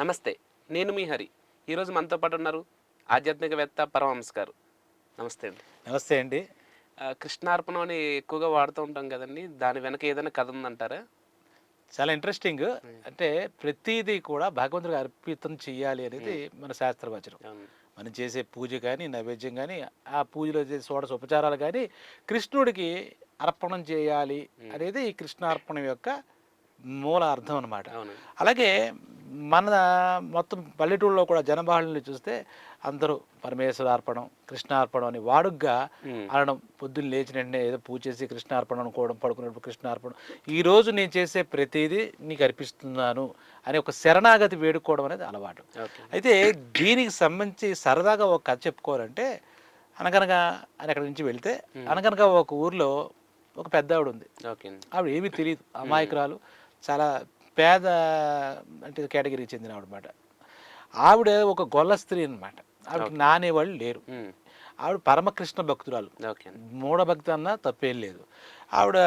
నమస్తే నేను మీ హరి. ఈరోజు మనతో పాటు ఉన్నారు ఆధ్యాత్మికవేత్త పరమహంస గారు. నమస్తే అండి. నమస్తే అండి. కృష్ణార్పణం అని ఎక్కువగా వాడుతూ ఉంటాం కదండి దాని వెనక ఏదైనా కథ ఉందంటారా? చాలా ఇంట్రెస్టింగ్ అంటే ప్రతిదీ కూడా భగవంతుడికి అర్పితం చెయ్యాలి అనేది మన శాస్త్రవచనం. మనం చేసే పూజ కానీ నైవేద్యం కానీ ఆ పూజలో చేసే షోడశ ఉపచారాలు కానీ కృష్ణుడికి అర్పణం చేయాలి అనేది ఈ కృష్ణార్పణం యొక్క మూల అర్థం అన్నమాట. అవును. అలాగే మన మొత్తం పల్లెటూళ్ళలో కూడా జనబాహుల్ని చూస్తే అందరూ పరమేశ్వర అర్పణం కృష్ణార్పణం అని వాడుగ్గా. అనడం పొద్దున్న లేచిన వెంటనే ఏదో పూజ చేసి కృష్ణార్పణం అనుకోవడం పడుకునేటప్పుడు కృష్ణార్పణం. ఈ రోజు నేను చేసే ప్రతిదీ నీకు అర్పిస్తున్నాను అని ఒక శరణాగతి వేడుకోవడం అనేది అలవాటు. అయితే దీనికి సంబంధించి సరదాగా ఒక కథ చెప్పుకోవాలంటే అనగనగా అని అక్కడి నుంచి వెళ్తే అనగనగా ఒక ఊర్లో ఒక పెద్ద ఆవిడ ఉంది ఆవిడ ఏమీ తెలియదు అమాయకురాలు. చాలా పేద అంటే కేటగిరీకి చెందిన ఆవిడ అనమాట ఆవిడ ఒక గొల్ల స్త్రీ అనమాట ఆవిడకి నానే వాళ్ళు లేరు. ఆవిడ పరమకృష్ణ భక్తురాలు. మూఢభక్తి అన్నా తప్పేం లేదు. ఆవిడ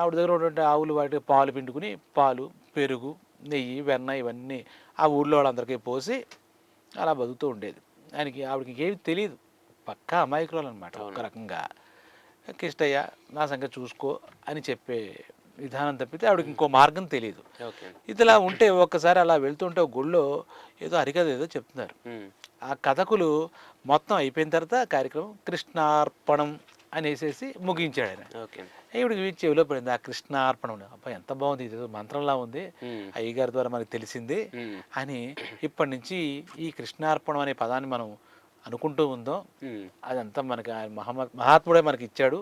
ఆవిడ దగ్గర ఉన్నటువంటి ఆవులు వాటి పాలు పిండుకుని పాలు పెరుగు నెయ్యి వెన్న ఇవన్నీ ఆ ఊళ్ళో వాళ్ళందరికీ పోసి అలా బతుకుతూ ఉండేది. ఆయనకి ఆవిడకి ఏమి తెలియదు పక్కా అమాయకురాలు అనమాట ఒక రకంగా. కిష్టయ్య నా సంగతి చూసుకో అని చెప్పే విధానం తప్పితే ఆవిడకి ఇంకో మార్గం తెలియదు ఇదిలా ఉంటే ఒక్కసారి అలా వెళ్తుంటే గుళ్ళో ఏదో హరికథ ఏదో చెప్తున్నారు. ఆ కథకులు మొత్తం అయిపోయిన తర్వాత కార్యక్రమం కృష్ణార్పణం అనేసేసి ముగించాడు ఆయన. ఈవిడికి చెవిలో పడింది ఆ కృష్ణార్పణం అబ్బా ఎంత బాగుంది ఇది మంత్రంలా ఉంది. అయ్యగారి ద్వారా మనకి తెలిసింది. అని ఇప్పటి నుంచి ఈ కృష్ణార్పణం అనే పదాన్ని మనం అనుకుంటూ ఉందాం. అదంతా మనకి ఆయన మహమ్మ మహాత్ముడే మనకి ఇచ్చాడు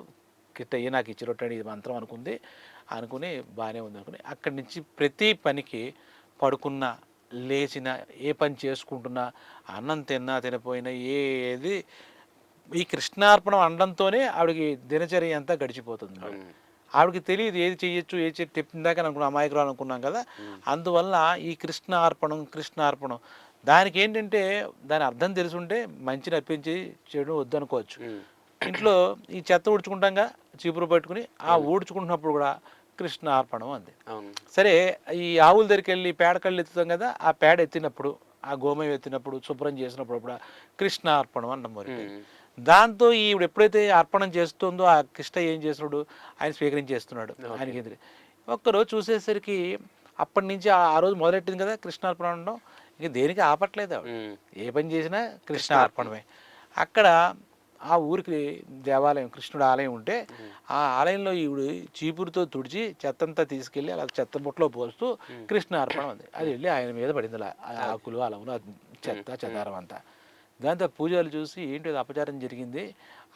కిట్టయ్య నాకు ఇచ్చినట్టు ఇది మంత్రం అనుకుంది. అనుకుని బాగానే ఉంది అనుకుని అక్కడి నుంచి ప్రతి పనికి పడుకున్న లేచిన ఏ పని చేసుకుంటున్నా అన్నం తిన్నా తినపోయినా ఏది ఈ కృష్ణార్పణం అనడంతోనే ఆవిడకి దినచర్య అంతా గడిచిపోతుంది. ఆవిడకి తెలియదు ఏది చెయ్యొచ్చు ఏది చెయ్యి తెప్పిందాక అనుకున్నాం అమాయకురాలు అనుకున్నాం కదా. అందువల్ల ఈ కృష్ణ అర్పణం కృష్ణ అర్పణం దానికి ఏంటంటే దాని అర్థం తెలుసుంటే మంచిని అర్పించి చెడు వద్దనుకోవచ్చు. ఇంట్లో ఈ చెత్త ఊడ్చుకుంటాంగా చీపురు పట్టుకుని ఆ ఊడ్చుకుంటున్నప్పుడు కూడా కృష్ణ అర్పణం అంది. సరే ఈ ఆవుల దగ్గరికి వెళ్ళి పేడ కళ్ళు ఎత్తుతాం కదా ఆ పేడ ఎత్తినప్పుడు ఆ గోమయం ఎత్తినప్పుడు శుభ్రం చేసినప్పుడు కూడా కృష్ణ అర్పణం అన్న మరి. దాంతో ఈవిడ ఎప్పుడైతే అర్పణం చేస్తుందో ఆ కృష్ణ ఏం చేస్తున్నాడు? ఆయన స్వీకరించేస్తున్నాడు. ఆయనకి ఎదురు ఒక్కరోజు చూసేసరికి అప్పటి నుంచి ఆ రోజు మొదలెట్టింది కదా కృష్ణార్పణ అనడం? ఇంక దేనికి ఆపట్లేదు ఆవిడ. ఏ పని చేసినా కృష్ణ అర్పణమే అక్కడ ఆ ఊరికి దేవాలయం కృష్ణుడు ఆలయం ఉంటే ఆ ఆలయంలో ఈవిడ చీపురుతో తుడిచి చెత్తంతా తీసుకెళ్ళి అలా చెత్త బుట్టలో పోస్తూ కృష్ణ అర్పణం ఉంది అది వెళ్ళి ఆయన మీద పడింది ఆకులు అలములు చెత్త చెదారం అంతా. దాంతో పూజలు చూసి ఏంటి అపచారం జరిగింది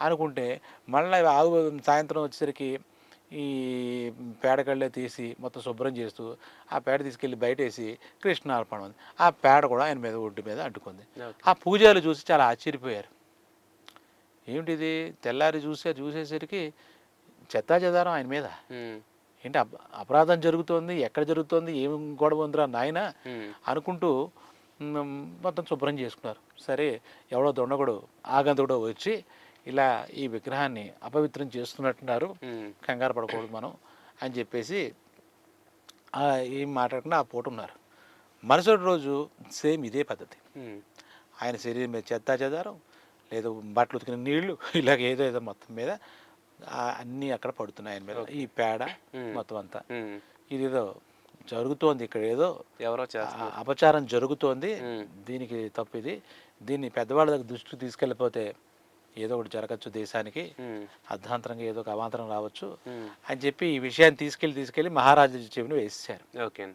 అనుకుంటే మళ్ళీ ఆవు సాయంత్రం వచ్చేసరికి ఈ పేడకళ్ళే తీసి మొత్తం శుభ్రం చేస్తూ ఆ పేడ తీసుకెళ్ళి బయటేసి కృష్ణార్పణం ఉంది. ఆ పేడ కూడా ఆయన మీద ఒడ్డు మీద అడ్డుకుంది. ఆ పూజలు చూసి చాలా ఆశ్చర్యపోయారు. ఏమిటిది తెల్లారి చూసే చూసేసరికి చెత్తా చెదారం ఆయన మీద. ఏంటి అప అపరాధం జరుగుతోంది? ఎక్కడ జరుగుతోంది? ఏం గొడవ ఉందిరా నాయన. అనుకుంటూ మొత్తం శుభ్రం చేసుకున్నారు. సరే ఎవడో దొండగుడు ఆగంతుడో వచ్చి ఇలా ఈ విగ్రహాన్ని అపవిత్రం చేస్తున్నట్టున్నారు. కంగారు పడకూడదు మనం అని చెప్పేసి ఏం మాట్లాడకుండా ఆ పూట ఉన్నారు. మరుసటి రోజు సేమ్ ఇదే పద్ధతి. ఆయన శరీరం మీద చెత్త చెదారం లేదు బట్టలు ఉతికిన నీళ్ళు ఇలాగ ఏదో ఏదో మొత్తం మీద అన్నీ అక్కడ పడుతున్నాయి ఆయన మీద. ఈ పేడ మొత్తం అంతా. ఇదేదో జరుగుతోంది ఇక్కడ ఏదో ఎవరో అపచారం జరుగుతోంది. దీనికి తప్పు ఇది. దీన్ని పెద్దవాళ్ళ దగ్గర దృష్టికి తీసుకెళ్ళిపోతే ఏదో ఒకటి జరగచ్చు దేశానికి. అర్ధాంతరంగా ఏదో ఒక అవాంతరం రావచ్చు. అని చెప్పి ఈ విషయాన్ని తీసుకెళ్ళి తీసుకెళ్ళి మహారాజు చెవిని వేసేసారు ఓకే.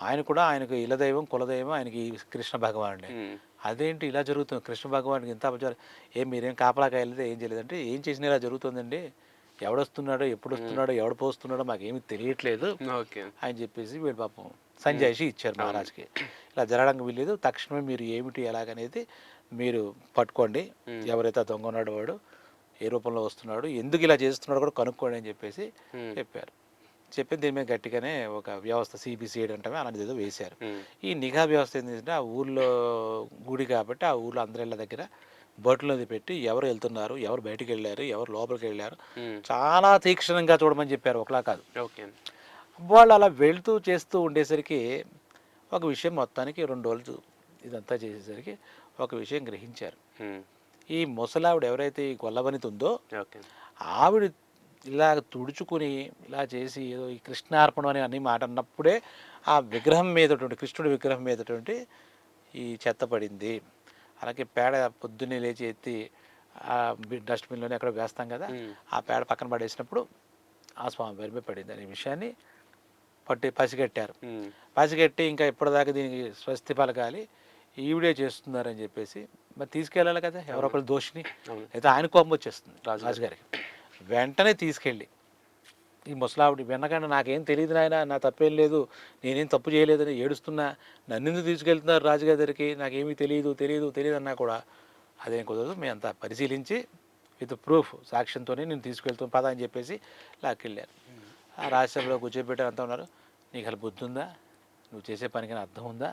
ఆయన కూడా ఆయనకు ఇలదైవం కులదైవం ఆయనకి కృష్ణ భగవానుడే. అదేంటి ఇలా జరుగుతుంది? కృష్ణ భగవానికి ఇంత అపచారం? ఏం మీరేం కాపలా కాయలేదే ఏం చేయలేదంటే ఏం చేసినా ఇలా జరుగుతుందండి. ఎవడొస్తున్నాడో ఎప్పుడు వస్తున్నాడో ఎవడు పోస్తున్నాడో మాకేమీ తెలియట్లేదు. అని చెప్పేసి వీడు పాపం సంజాయిషి ఇచ్చారు మహారాజ్కి. ఇలా జరగడానికి వీల్లేదు. తక్షణమే మీరు ఏమిటి ఎలాగనేది మీరు పట్టుకోండి ఎవరైతే దొంగ ఉన్నాడో వాడు ఏ రూపంలో వస్తున్నాడు ఎందుకు ఇలా చేస్తున్నాడో కూడా కనుక్కోండి అని చెప్పేసి. చెప్పారు చెప్పి దీని మీద గట్టిగానే ఒక వ్యవస్థ సిబిసిఐడి అంటే అలాంటిది ఏదో వేశారు. ఈ నిఘా వ్యవస్థ ఏంటంటే ఆ ఊర్లో గుడి కాబట్టి ఆ ఊర్లో అందరి ఇళ్ళ దగ్గర బొట్లది పెట్టి ఎవరు వెళ్తున్నారు ఎవరు బయటికి వెళ్ళారు ఎవరు లోపలికి వెళ్ళారు. చాలా తీక్షణంగా చూడమని చెప్పారు ఒకలా కాదు వాళ్ళు అలా వెళ్తూ చేస్తూ ఉండేసరికి ఒక విషయం మొత్తానికి రెండు రోజులు ఇదంతా చేసేసరికి ఒక విషయం గ్రహించారు. ఈ ముసలావిడ ఎవరైతే ఈ గొల్లవనిత ఉందో ఆవిడ ఇలా తుడుచుకుని ఇలా చేసి ఏదో ఈ కృష్ణార్పణం అని అన్ని మాట అన్నప్పుడే ఆ విగ్రహం మీదటువంటి కృష్ణుడి విగ్రహం మీదటువంటి ఈ చెత్త పడింది అలాగే పేడ పొద్దున్నే లేచి ఎత్తి ఆ డస్ట్బిన్లోనే ఎక్కడ వేస్తాం కదా. ఆ పేడ పక్కన పడేసినప్పుడు ఆ స్వామి వారి మీద పడింది అనే విషయాన్ని పట్టి పసిగట్టారు. పసిగట్టి ఇంకా ఇప్పటిదాకా దీనికి స్వస్తి పలకాలి ఈవిడే చేస్తున్నారని చెప్పేసి మరి తీసుకెళ్ళాలి కదా ఎవరొకరు దోషిని. అవును. అయితే ఆయన కోపం వచ్చేస్తుంది రాజుగారికి. రాజుగారికి. వెంటనే తీసుకెళ్ళి ఈ ముసలావిడి వెనకండి నాకేం తెలియదు నాయన నా తప్పేం లేదు నేనేం తప్పు చేయలేదని ఏడుస్తున్నా నన్ను ఎందుకు తీసుకెళ్తున్నారు రాజుగారి దగ్గరికి? నాకేమీ తెలియదు తెలియదు తెలియదు అన్నా కూడా అదేం కుదరదు మేము అంతా పరిశీలించి విత్ ప్రూఫ్ సాక్ష్యంతోనే నేను తీసుకెళ్తాం పద అని చెప్పేసి లాక్కెళ్ళారు. ఆ రాజ్యసభలో కూర్చోబెట్టారు అంతా ఉన్నారు. నీకు అసలు బుద్ధి ఉందా నువ్వు చేసే పనికి అర్థం ఉందా?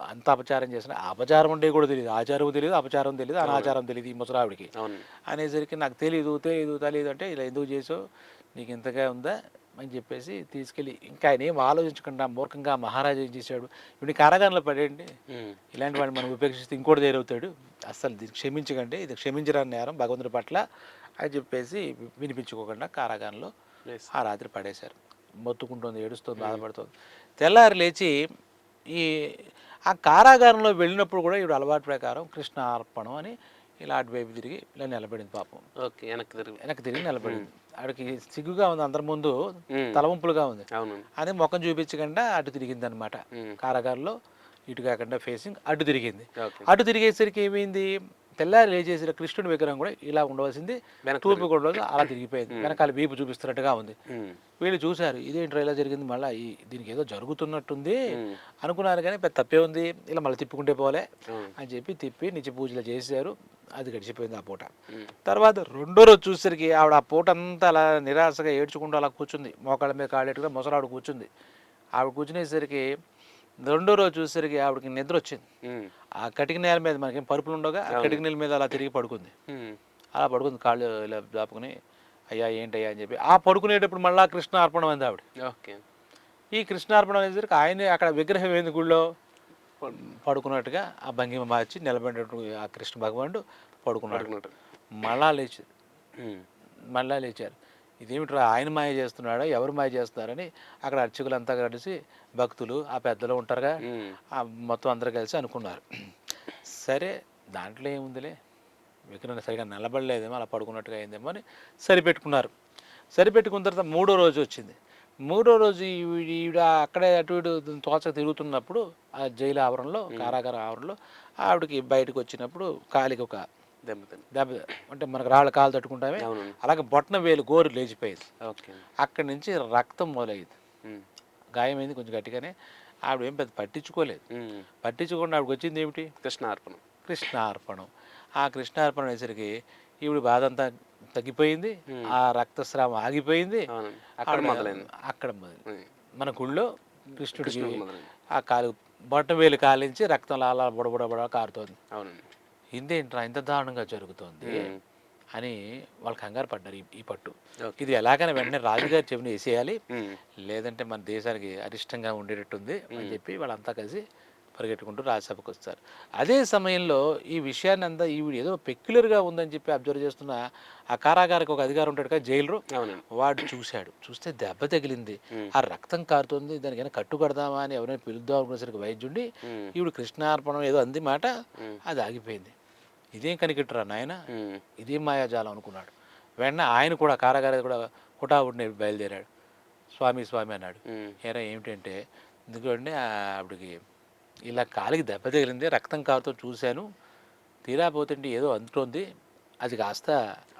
అంత అపచారం చేసిన అపచారం ఉండే కూడా తెలియదు ఆచారం తెలియదు అపచారం తెలియదు అనాచారం తెలియదు ఈ ముసలావిడికి. అవును. అనేసరికి నాకు తెలియదు తెలియదు తెలియదు అంటే ఇలా ఎందుకు చేసావు? నీకు ఇంతగా ఉందా? అని చెప్పేసి తీసుకెళ్ళి ఇంకా ఆయన ఏం ఆలోచించకుండా మూర్ఖంగా మహారాజు ఏం చేశాడు? ఇప్పుడు కారాగారంలో పడేయండి. ఇలాంటి వాడిని మనం ఉపేక్షిస్తే ఇంకోటి దేరవుతాడు అస్సలు దీన్ని క్షమించకండి ఇది క్షమించరాని నేరం భగవంతుడి పట్ల అని చెప్పేసి వినిపించుకోకుండా కారాగారంలో. ఆ రాత్రి పడేశారు. మొత్తుకుంటుంది ఏడుస్తుంది బాధపడుతుంది. తెల్లారి లేచి ఈ ఆ కారాగారంలో వెళ్ళినప్పుడు కూడా ఈవిడ అలవాటు ప్రకారం కృష్ణ అర్పణం అని ఇలా అటువైపు తిరిగి ఇలా నిలబడింది పాపం. ఓకే వెనక్కి తిరుగు. వెనక్కి తిరిగి నిలబడింది. ఆవిడకి సిగ్గుగా ఉంది అందరి ముందు. తలవంపులుగా ఉంది. అదే ముఖం చూపించకుండా అటు తిరిగింది అనమాట. కారాగారంలో ఇటు కాకుండా ఫేసింగ్ అటు తిరిగింది. అటు తిరిగేసరికి ఏమైంది? తెల్లారి లేచేసిన కృష్ణుడి విగ్రహం కూడా ఇలా ఉండవలసింది. తూర్పు కూడా అలా తిరిగిపోయింది. వెనకాల వీపు చూపిస్తున్నట్టుగా ఉంది. వీళ్ళు చూశారు ఇదేంట్రా ఇలా జరిగింది మళ్ళీ ఈ దీనికి ఏదో జరుగుతున్నట్టుంది. అనుకున్నారు కానీ పెద్ద తప్పే ఉంది. ఇలా మళ్ళీ తిప్పుకుంటే పోలే అని చెప్పి తిప్పి నిత్య పూజలు చేశారు. అది గడిచిపోయింది ఆ పూట. తర్వాత రెండో రోజు చూసరికి ఆవిడ ఆ పూట అంతా అలా నిరాశగా ఏడ్చుకుంటూ అలా కూర్చుంది. మోకాళ్ళ మీద కాళ్ళెట్టుగా ముసలావిడ కూర్చుంది. ఆవిడ కూర్చునేసరికి రెండో రోజు చూసరికి ఆవిడకి నిద్ర వచ్చింది. ఆ కటిక నేల మీద మనకి పరుపులు ఉండగా ఆ కటిక నేల మీద అలా తిరిగి పడుకుంది. అలా పడుకుంది కాళ్ళు ఇలా దాపుకుని అయ్యా ఏంటయ్యా అని చెప్పి. ఆ పడుకునేటప్పుడు మళ్ళా కృష్ణ అర్పణం అంది ఆవిడ. ఓకే. ఈ కృష్ణార్పణం అనేసరికి ఆయనే అక్కడ విగ్రహం ఏంది గుళ్ళో? పడుకున్నట్టుగా ఆ భంగిమ మార్చి నిలబడినట్టు ఆ కృష్ణ భగవానుడు పడుకున్నాడు. పడుకున్నట్టు. మళ్ళా లేచి. మళ్ళా లేచారు. ఇదేమిట్రా ఆయన మాయ చేస్తున్నాడా ఎవరు మాయ చేస్తున్నారని అక్కడ అర్చకులంతా కలిసి భక్తులు ఆ పెద్దలు ఉంటారుగా మొత్తం అందరూ కలిసి అనుకున్నారు. సరే దాంట్లో ఏముందిలే? విగ్రహం సరిగా నిలబడలేదేమో అలా పడుకున్నట్టుగా అయిందేమో అని సరిపెట్టుకున్నారు. సరిపెట్టుకున్న తర్వాత మూడో రోజు వచ్చింది. మూడో రోజు ఈవిడ అక్కడే అటు ఇటు తోచ తిరుగుతున్నప్పుడు ఆ జైలు ఆవరణలో కారాగార ఆవరణలో ఆవిడకి బయటకు వచ్చినప్పుడు కాలికి ఒక దెబ్బ అంటే మనకు రాళ్ళ కాలు తట్టుకుంటామే. అలాగే బొట్టన వేలు గోరు లేచిపోయింది. ఓకే. అక్కడి నుంచి రక్తం మొదలయ్యింది. గాయమైంది కొంచెం గట్టిగానే. ఆవిడ ఏం పెద్ద పట్టించుకోలేదు. ఉమ్. పట్టించుకోకుండా ఆవిడకి వచ్చింది ఏమిటి? కృష్ణార్పణం. కృష్ణార్పణం. ఆ కృష్ణార్పణం అనేసరికి ఈవిడ బాధ అంతా తగ్గిపోయింది. ఆ రక్తస్రావం ఆగిపోయింది. అక్కడ మొదలైంది. అక్కడ మొదలు ఉమ్. మన గుళ్ళో కృష్ణుడికి మొదలైంది. ఆ కాలు బొట్ట వేలు కాలించి రక్తం అలా బుడబుడబుడ కారుతోంది అవునండి ఇదేంట్రా ఇంత దారుణంగా జరుగుతోంది. అని వాళ్ళు కంగారు పడ్డారు ఈ- పట్టు. ఇది ఎలాగైనా వెంటనే రాజుగారి చెవిని వేసేయాలి. లేదంటే మన దేశానికి అరిష్టంగా ఉండేటట్టుంది అని చెప్పి వాళ్ళంతా కలిసి పరిగెట్టుకుంటూ రాజ్యసభకు వస్తారు అదే సమయంలో ఈ విషయాన్ని అంతా ఈవిడ ఏదో పెక్యులర్గా ఉందని చెప్పి అబ్జర్వ్ చేస్తున్న ఆ కారాగారికి ఒక అధికారి ఉంటాడు కదా జైలు వాడు చూశాడు చూస్తే దెబ్బ తగిలింది. ఆ రక్తం కారుతుంది దానికైనా కట్టు కడదామా అని ఎవరైనా పిలుద్దాం అనుకునేసరికి వైద్యుండి. ఈవిడ కృష్ణార్పణం ఏదో అంది మాట. అది ఆగిపోయింది ఇదేం కనికిట్టురా నాయన. ఇదేం మాయాజాలం అనుకున్నాడు. వెంటనే ఆయన కూడా కారాగారి కూడా హుటాహుటిని బయలుదేరాడు. స్వామి స్వామి అన్నాడు. ఏరా ఏమిటంటే ఎందుకంటే ఆవిడకి ఇలా కాలికి దెబ్బ తగిలింది రక్తం కారుతో చూశాను. తీరా పోతుంటే ఏదో అందుతోంది. అది కాస్త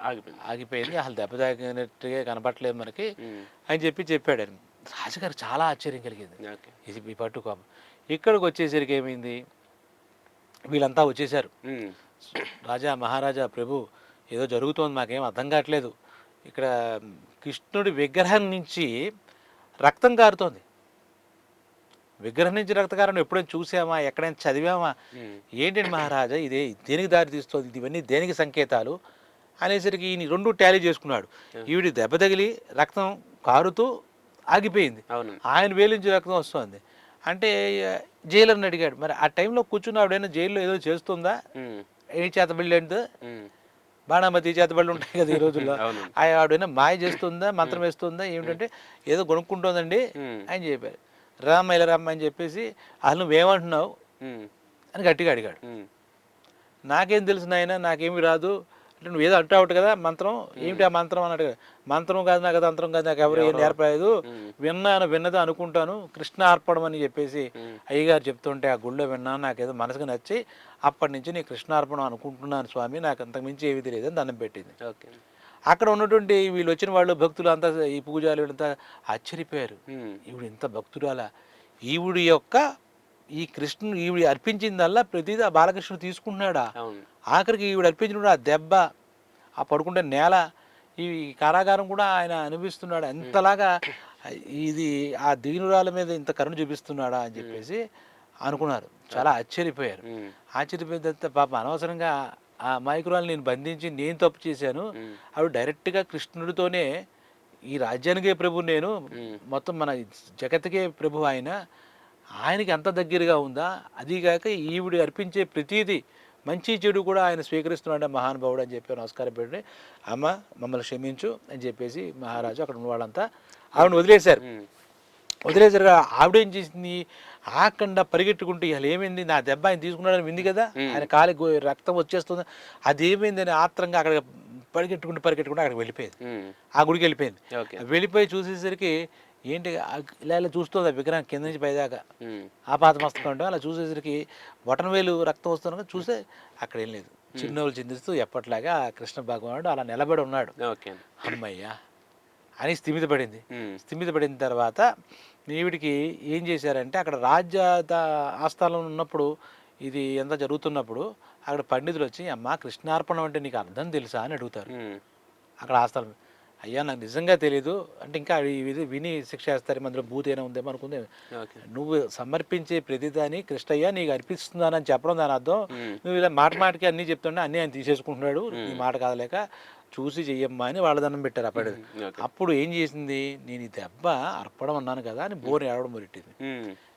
ఆగిపోయింది. ఆగిపోయింది. అసలు దెబ్బ తాగినట్టుగా కనపట్లేదు మనకి. అని చెప్పి చెప్పాడు. ఆయన రాజుగారు చాలా ఆశ్చర్యం కలిగింది. ఇది ఈ పట్టుకోపం ఇక్కడికి వచ్చేసరికి ఏమైంది? వీళ్ళంతా వచ్చేసారు. రాజా మహారాజా ప్రభు ఏదో జరుగుతోంది మాకేం అర్థం కావట్లేదు. ఇక్కడ కృష్ణుడి విగ్రహం నుంచి రక్తం కారుతోంది. విగ్రహం నుంచి రక్తకారం ఎప్పుడైనా చూసామా? ఎక్కడైనా చదివామా? ఏంటండి మహారాజా ఇదే దేనికి దారి తీస్తుంది? ఇవన్నీ దేనికి సంకేతాలు? అనేసరికి ఈయన రెండు టాలీ చేసుకున్నాడు. ఈవిడి దెబ్బ తగిలి రక్తం కారుతూ ఆగిపోయింది. ఆయన వేలు నుంచి రక్తం వస్తుంది. అంటే జైలర్ని అడిగాడు మరి ఆ టైంలో కూర్చున్న ఆవిడైనా జైల్లో ఏదో చేస్తుందా? ఏ చేతబడి ఉమ్, బాణామతి చేతబడులు ఉంటాయి కదా ఈ రోజుల్లో. ఆవిడైనా మాయ చేస్తుందా మంత్రం వేస్తుందా ఏమిటంటే ఏదో కొనుక్కుంటుందండి అని చెప్పారు. రామ్మ ఇలా రమ్మ అని చెప్పేసి అసలు నువ్వేమంటున్నావు అని గట్టిగా అడిగాడు. నాకేం తెలుసు నాయన నాకేమి రాదు అంటే నువ్వు ఏదో అంటావు కదా మంత్రం. ఏమిటి ఆ మంత్రం అని అడిగాడు మంత్రం కాదు నాకు తంత్రం కాదు నాకు ఎవరు ఏం నేర్పలేదు. విన్నాను విన్నది అనుకుంటాను. కృష్ణ అర్పణం అని చెప్పేసి అయ్యగారు చెప్తుంటే ఆ గుళ్ళో విన్నాను. నాకేదో మనసుకు నచ్చి అప్పటి నుంచి నేను కృష్ణార్పణం అనుకుంటున్నాను స్వామి. నాకు అంతకుమించి ఏవి తెలియదు అని దండం పెట్టింది. ఓకే. అక్కడ ఉన్నటువంటి వీళ్ళు వచ్చిన వాళ్ళు భక్తులు అంతా ఈ పూజలు వీళ్ళంతా ఆశ్చర్యపోయారు. ఈవిడ ఇంత భక్తురాల. ఈవిడి యొక్క ఈ కృష్ణుడు ఈవిడ అర్పించిందల్లా ప్రతిదీ ఆ బాలకృష్ణుడు తీసుకుంటున్నాడా? ఆఖరికి ఈవిడ అర్పించినప్పుడు ఆ దెబ్బ ఆ పడుకుంటే నేల ఈ కారాగారం కూడా ఆయన అనిపిస్తున్నాడు ఎంతలాగా ఇది ఆ దీనురాల మీద ఇంత కరుణ చూపిస్తున్నాడా అని చెప్పేసి అనుకున్నారు. చాలా ఆశ్చర్యపోయారు. ఉమ్, ఆశ్చర్యపోయిన తర్వాత పాప అనవసరంగా ఆ అమాయకురాలు నేను బంధించి నేను తప్పు చేశాను. ఆవిడ డైరెక్ట్గా కృష్ణుడితోనే ఈ రాజ్యానికే ప్రభు నేను మొత్తం మన జగత్తుకే ప్రభు ఆయన. ఆయనకి అంత దగ్గరగా ఉందా? అదీగాక ఈవిడ అర్పించే ప్రతీది మంచి చెడు కూడా ఆయన స్వీకరిస్తున్నాడు మహానుభావుడు అని చెప్పి నమస్కారం పెట్టి అమ్మ మమ్మల్ని క్షమించు అని చెప్పేసి మహారాజు అక్కడ ఉన్న వాళ్ళంతా ఆవిడని వదిలేశారు. ఉమ్, వదిలేసరిగా ఆవిడేం చేసింది? ఆకుండా పరిగెట్టుకుంటూ అసలు ఏమైంది? నా దెబ్బ ఆయన తీసుకున్నాడని వింది కదా? ఆయన కాలి రక్తం వచ్చేస్తుంది. అది ఏమైందని ఆత్రంగా అక్కడ పరిగెట్టుకుంటూ పరిగెట్టుకుంటూ అక్కడికి వెళ్ళిపోయింది. ఆ గుడికి వెళ్ళిపోయింది. వెళ్ళిపోయి చూసేసరికి ఏంటి? ఇలా ఇలా చూస్తుంది ఆ విగ్రహం కింద నుంచి పైదాకా? ఆ పాత మస్తకం అలా చూసేసరికి బొటనవేలు రక్తం వస్తున్నా చూస్తే అక్కడ ఏం లేదు. చిన్నోళ్ళు చిందిస్తూ ఎప్పట్లాగా ఆ కృష్ణ భగవానుడు అలా నిలబడి ఉన్నాడు. ఓకే. అమ్మయ్యా! అని స్థిమితపడింది ఉమ్, స్థిమితపడిన తర్వాత ఈవిడికి ఏం చేశారంటే అక్కడ రాజ్య ఆస్థానంలో ఉన్నప్పుడు ఇది ఎంత జరుగుతున్నప్పుడు అక్కడ పండితులు వచ్చి అమ్మ కృష్ణార్పణం అంటే నీకు అర్థం తెలుసా? అని అడుగుతారు. అక్కడ ఆస్థానం అయ్యా నాకు నిజంగా తెలియదు అంటే ఇంకా ఇది విని శిక్ష వేస్తారు. మందులో భూతేనా ఉందేమో అనుకుంది. నువ్వు సమర్పించే ప్రతిదాని కృష్ణయ్య నీకు అర్పిస్తున్నానని చెప్పడం దాని అర్థం. నువ్వు ఇలా మాట మాటకి అన్నీ చెప్తుంటే అన్నీ ఆయన తీసేసుకుంటున్నాడు. నీ మాట కాదలేక చూసి చెయ్యమ్మా అని వాళ్ళ దండం పెట్టారు అప్పుడు ఓకే. అప్పుడు ఏం చేసింది? నేను ఈ దెబ్బ అర్పడం అన్నాను కదా అని బోర్ ఏడవడం మొదలెట్టింది.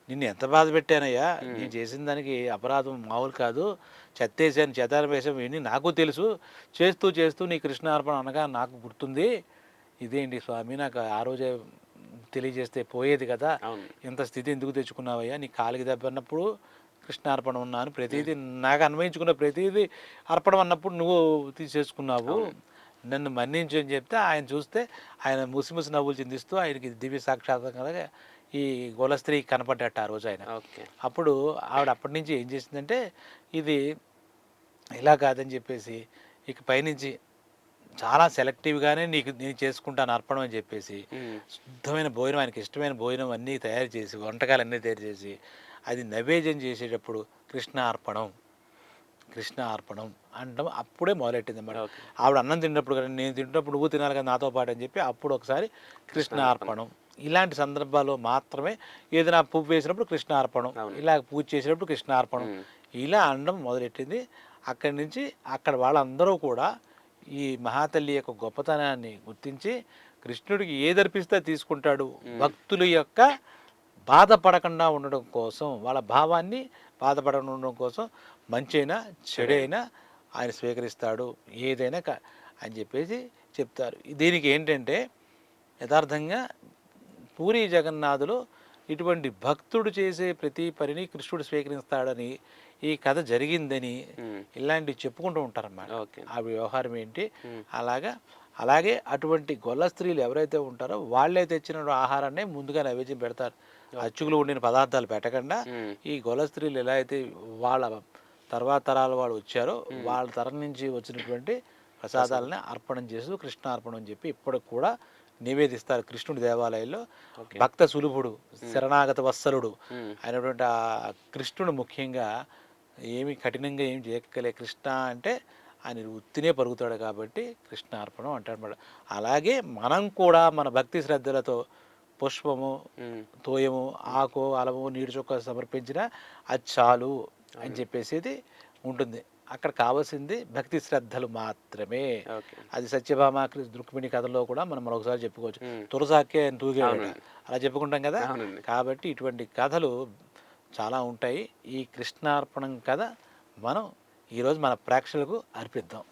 నిన్ను ఎంత బాధ పెట్టానయ్యా? నేను చేసిన దానికి అపరాధం మామూలు కాదు. చెత్తేసాను చెత్తాలు వేసాను ఇవన్నీ నాకు తెలుసు. చేస్తూ చేస్తూ నీ కృష్ణార్పణ అనగా నాకు గుర్తుంది. ఇదేంటి స్వామి? నాకు ఆ రోజే తెలియజేస్తే పోయేది కదా. ఇంత స్థితి ఎందుకు తెచ్చుకున్నావయ్యా? నీ కాలికి దెబ్బ అన్నప్పుడు కృష్ణార్పణ ఉన్నాను. ప్రతిదీ నాకు అన్వయించుకున్న ప్రతిదీ అర్పణం అన్నప్పుడు నువ్వు తీసేసుకున్నావు. నన్ను మన్నించు అని చెప్తే ఆయన చూస్తే ఆయన ముసిముసి నవ్వులు చిందిస్తూ ఆయనకి దివ్య సాక్షాత్కారంగా ఈ గోలస్త్రీ కనపడ్డట్టు ఆ రోజు ఆయన. ఓకే. అప్పుడు ఆవిడ అప్పటి నుంచి ఏం చేసిందంటే ఇది ఇలా కాదని చెప్పేసి ఇక పైనుంచి చాలా సెలెక్టివ్గానే నీకు నేను చేసుకుంటాను అర్పణం అని చెప్పేసి శుద్ధమైన భోజనం ఆయనకి ఇష్టమైన భోజనం అన్నీ తయారు చేసి వంటకాలు అన్నీ తయారు చేసి అది నైవేద్యం చేసేటప్పుడు కృష్ణ అర్పణం కృష్ణ అర్పణం అనడం అప్పుడే మొదలెట్టింది అన్నమాట. ఆవిడ అన్నం తిన్నప్పుడు కదా నేను తింటున్నప్పుడు నువ్వు తినాలి కదా నాతో పాటు అని చెప్పి అప్పుడు ఒకసారి కృష్ణ అర్పణం. ఇలాంటి సందర్భాల్లో మాత్రమే ఏదైనా పువ్వు వేసినప్పుడు కృష్ణ అర్పణం. ఇలా పూజ చేసేటప్పుడు కృష్ణ అర్పణం. ఇలా అనడం మొదలెట్టింది. అక్కడి నుంచి అక్కడ వాళ్ళందరూ కూడా ఈ మహాతల్లి యొక్క గొప్పతనాన్ని గుర్తించి కృష్ణుడికి ఏది అర్పిస్తే అది తీసుకుంటాడు భక్తుల యొక్క బాధపడకుండా ఉండడం కోసం వాళ్ళ భావాన్ని బాధపడకుండా ఉండడం కోసం మంచైనా చెడైనా ఆయన స్వీకరిస్తాడు. ఏదైనా క- అని చెప్పేసి చెప్తారు. దీనికి ఏంటంటే యథార్థంగా పూరి జగన్నాథులు ఇటువంటి భక్తుడు చేసే ప్రతి పనిని కృష్ణుడు స్వీకరిస్తాడని ఈ కథ జరిగిందని ఇలాంటివి చెప్పుకుంటూ ఉంటారన్నమాట. ఆ వ్యవహారం ఏంటి? అలాగా అలాగే అటువంటి గొల్ల స్త్రీలు ఎవరైతే ఉంటారో వాళ్ళే తెచ్చిన ఆహారాన్ని ముందుగా నైవేద్యం పెడతారు. అచ్చుకులు ఉండిన పదార్థాలు పెట్టకుండా ఈ గొల్ల స్త్రీలు ఎలా అయితే వాళ్ళ తర్వాత తరాల వాళ్ళు వచ్చారో వాళ్ళ తరం నుంచి వచ్చినటువంటి ప్రసాదాలని అర్పణం చేస్తూ కృష్ణార్పణం అని చెప్పి ఇప్పటికి కూడా నివేదిస్తారు కృష్ణుడి దేవాలయంలో. భక్త సులభుడు శరణాగత వత్సలుడు అయినటువంటి ఆ కృష్ణుడు ముఖ్యంగా ఏమి కఠినంగా ఏం చేయక్కలే కృష్ణ అంటే ఆయన ఉత్తినే పరుగుతాడు కాబట్టి కృష్ణ అర్పణం అంటాడు అలాగే మనం కూడా మన భక్తి శ్రద్ధలతో పుష్పము తోయము ఆకు అలము నీటి చుక్క సమర్పించిన అది చాలు అని చెప్పేసి ఉంటుంది. అక్కడ కావాల్సింది భక్తి శ్రద్ధలు మాత్రమే. అది సత్యభామ రుక్మిణి కథలో కూడా మనం మరొకసారి చెప్పుకోవచ్చు. తులసాకే తూగేవాడు. అలా చెప్పుకుంటాం కదా? కాబట్టి ఇటువంటి కథలు చాలా ఉంటాయి. ఈ కృష్ణార్పణం కథ మనం ఈరోజు మన ప్రేక్షకులకు అర్పిద్దాం.